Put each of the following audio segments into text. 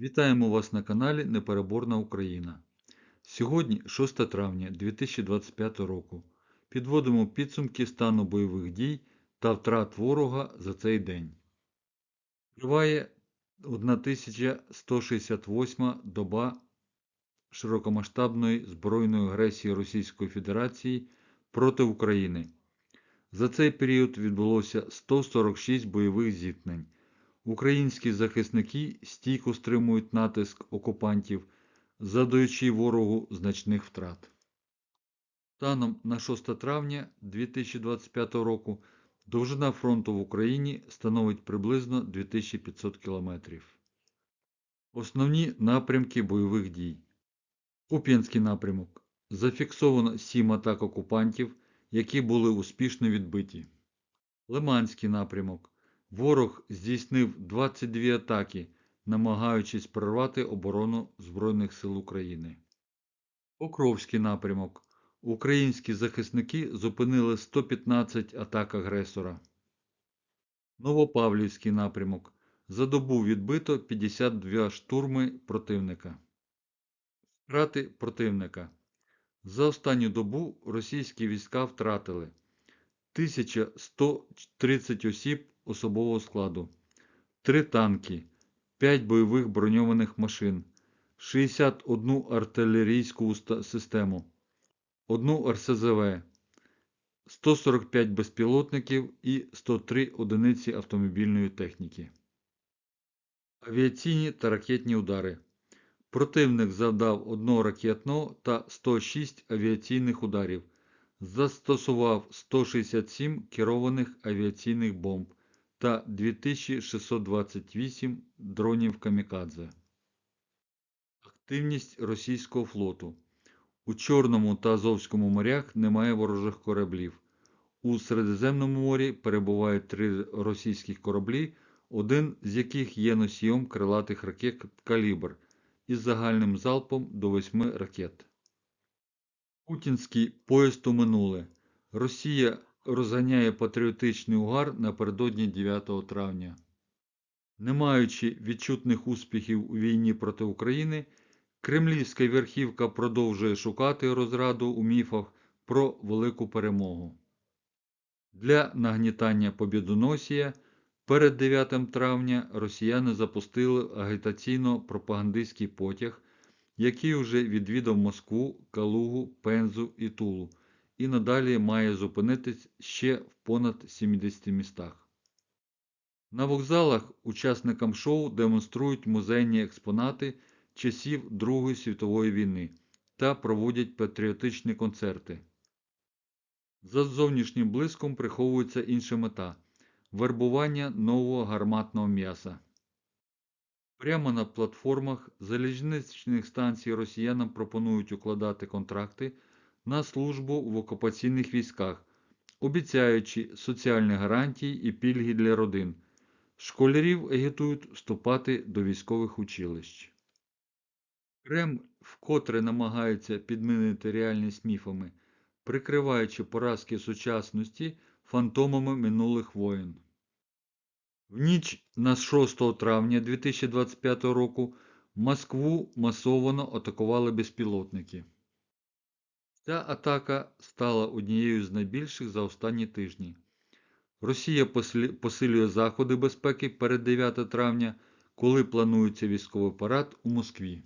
Вітаємо вас на каналі Непереборна Україна. Сьогодні 6 травня 2025 року. Підводимо підсумки стану бойових дій та втрат ворога за цей день. Триває 1168 доба широкомасштабної збройної агресії Російської Федерації проти України. За цей період відбулося 146 бойових зіткнень. Українські захисники стійко стримують натиск окупантів, задаючи ворогу значних втрат. Станом на 6 травня 2025 року довжина фронту в Україні становить приблизно 2500 км. Основні напрямки бойових дій. Куп'янський напрямок. Зафіксовано 7 атак окупантів, які були успішно відбиті. Лиманський напрямок. Ворог здійснив 22 атаки, намагаючись прорвати оборону Збройних сил України. Покровський напрямок. Українські захисники зупинили 115 атак агресора. Новопавлівський напрямок. За добу відбито 52 штурми противника. Втрати противника. За останню добу російські війська втратили 1130 осіб особового складу, 3 танки, 5 бойових броньованих машин, 61 артилерійську систему, 1 РСЗВ, 145 безпілотників і 103 одиниці автомобільної техніки. Авіаційні та ракетні удари. Противник завдав 1 ракетного та 106 авіаційних ударів. Застосував 167 керованих авіаційних бомб та 2628 дронів камікадзе. Активність російського флоту. У Чорному та Азовському морях немає ворожих кораблів. У Середземному морі перебувають три російських кораблі, один з яких є носієм крилатих ракет Калібр із загальним залпом до 8 ракет. Путінський поїзд у минуле. Росія розганяє патріотичний угар напередодні 9 травня. Не маючи відчутних успіхів у війні проти України, кремлівська верхівка продовжує шукати розраду у міфах про велику перемогу. Для нагнітання Побєдоносія перед 9 травня росіяни запустили агітаційно-пропагандистський потяг, який уже відвідав Москву, Калугу, Пензу і Тулу і надалі має зупинитись ще в понад 70 містах. На вокзалах учасникам шоу демонструють музейні експонати часів Другої світової війни та проводять патріотичні концерти. За зовнішнім блиском приховується інша мета вербування нового гарматного м'яса. Прямо на платформах залізничних станцій росіянам пропонують укладати контракти на службу в окупаційних військах, обіцяючи соціальні гарантії і пільги для родин. Школярів агітують вступати до військових училищ. Кремль вкотре намагається підмінити реальність міфами, прикриваючи поразки сучасності фантомами минулих воєн. В ніч на 6 травня 2025 року Москву масово атакували безпілотники. Ця атака стала однією з найбільших за останні тижні. Росія посилює заходи безпеки перед 9 травня, коли планується військовий парад у Москві.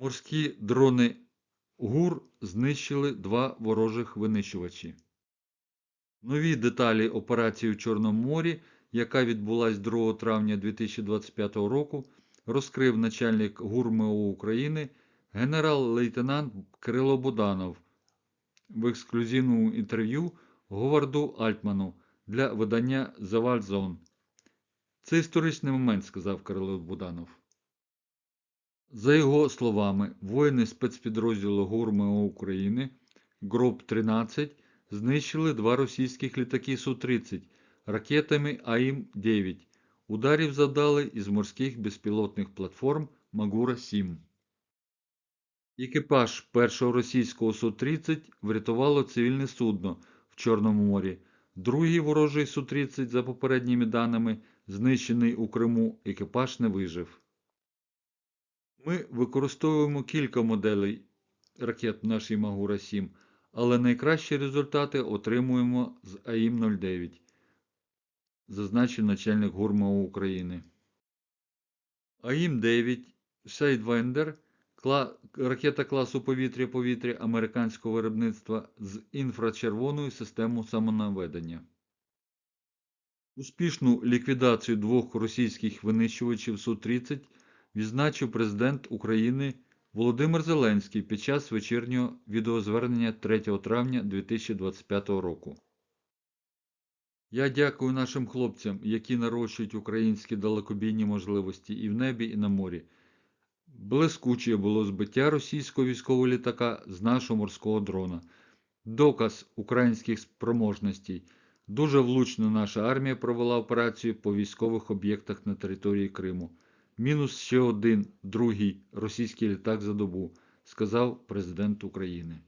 Морські дрони ГУР знищили два ворожих винищувачі. Нові деталі операції у Чорному морі, яка відбулась 2 травня 2025 року, розкрив начальник ГУР МО України генерал-лейтенант Кирило Буданов в ексклюзивному інтерв'ю Говарду Альтману для видання Zone. Це історичний момент, сказав Кирило Буданов. За його словами, воїни спецпідрозділу ГУР МО України ГРОП 13 знищили два російських літаки Су-30 ракетами АІМ-9. Ударів завдали із морських безпілотних платформ Магура-7. Екіпаж першого російського Су-30 врятувало цивільне судно в Чорному морі. Другий ворожий Су-30, за попередніми даними, знищений у Криму, екіпаж не вижив. Ми використовуємо кілька моделей ракет в нашій Магура-7, але найкращі результати отримуємо з АІМ-09, зазначив начальник ГУРМО України. АІМ-9 Sidewinder кла... ракета класу повітря-повітря американського виробництва з інфрачервоною системою самонаведення. Успішну ліквідацію двох російських винищувачів Су-30 відзначив президент України Володимир Зеленський під час вечірнього відеозвернення 3 травня 2025 року. Я дякую нашим хлопцям, які нарощують українські далекобійні можливості і в небі, і на морі. Блискуче було збиття російського військового літака з нашого морського дрона. Доказ українських спроможностей. Дуже влучно наша армія провела операцію по військових об'єктах на території Криму. Мінус ще один, другий російський літак за добу, сказав президент України.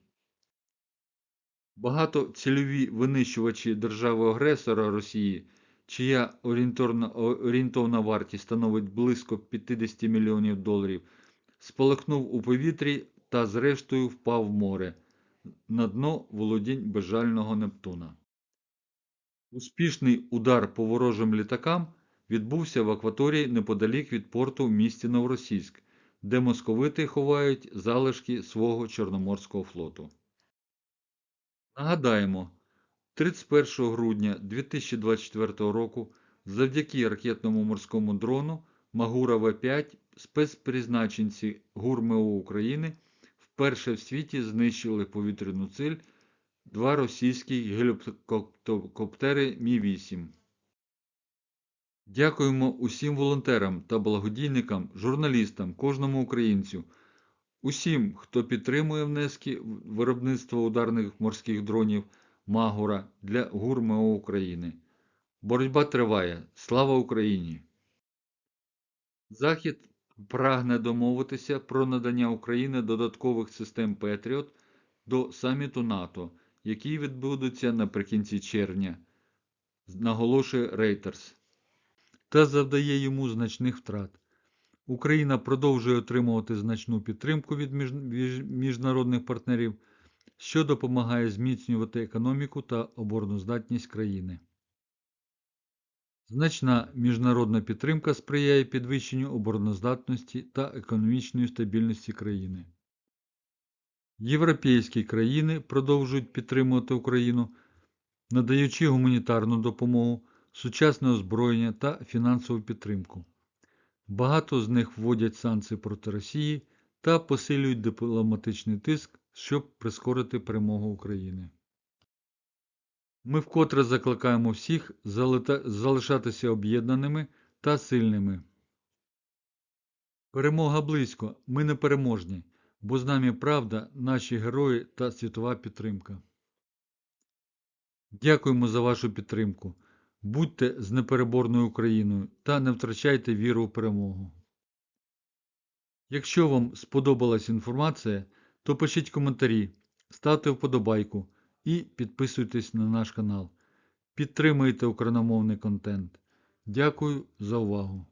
Багатоцільові винищувачі держави-агресора Росії, чия орієнтовна, вартість становить близько 50 мільйонів доларів, спалахнув у повітрі та зрештою впав в море на дно володінь безжального Нептуна. Успішний удар по ворожим літакам відбувся в акваторії неподалік від порту в місті Новоросійськ, де московити ховають залишки свого Чорноморського флоту. Нагадаємо, 31 грудня 2024 року завдяки ракетному морському дрону Магура В5 спецпризначенці ГУРМО України вперше в світі знищили повітряну ціль два російські гелікоптери Мі-8. Дякуємо усім волонтерам та благодійникам, журналістам, кожному українцю, усім, хто підтримує внески в виробництво ударних морських дронів Магура для ГУРМО України. Боротьба триває. Слава Україні! Захід прагне домовитися про надання Україні додаткових систем Петріот до саміту НАТО, який відбудеться наприкінці червня, наголошує Reuters, та завдає йому значних втрат. Україна продовжує отримувати значну підтримку від міжнародних партнерів, що допомагає зміцнювати економіку та обороноздатність країни. Значна міжнародна підтримка сприяє підвищенню обороноздатності та економічної стабільності країни. Європейські країни продовжують підтримувати Україну, надаючи гуманітарну допомогу, сучасне озброєння та фінансову підтримку. Багато з них вводять санкції проти Росії та посилюють дипломатичний тиск, щоб прискорити перемогу України. Ми вкотре закликаємо всіх залишатися об'єднаними та сильними. Перемога близько, ми не переможні, бо з нами правда, наші герої та світова підтримка. Дякуємо за вашу підтримку. Будьте з непереборною Україною та не втрачайте віру у перемогу. Якщо вам сподобалась інформація, то пишіть коментарі, ставте вподобайку і підписуйтесь на наш канал. Підтримуйте україномовний контент. Дякую за увагу!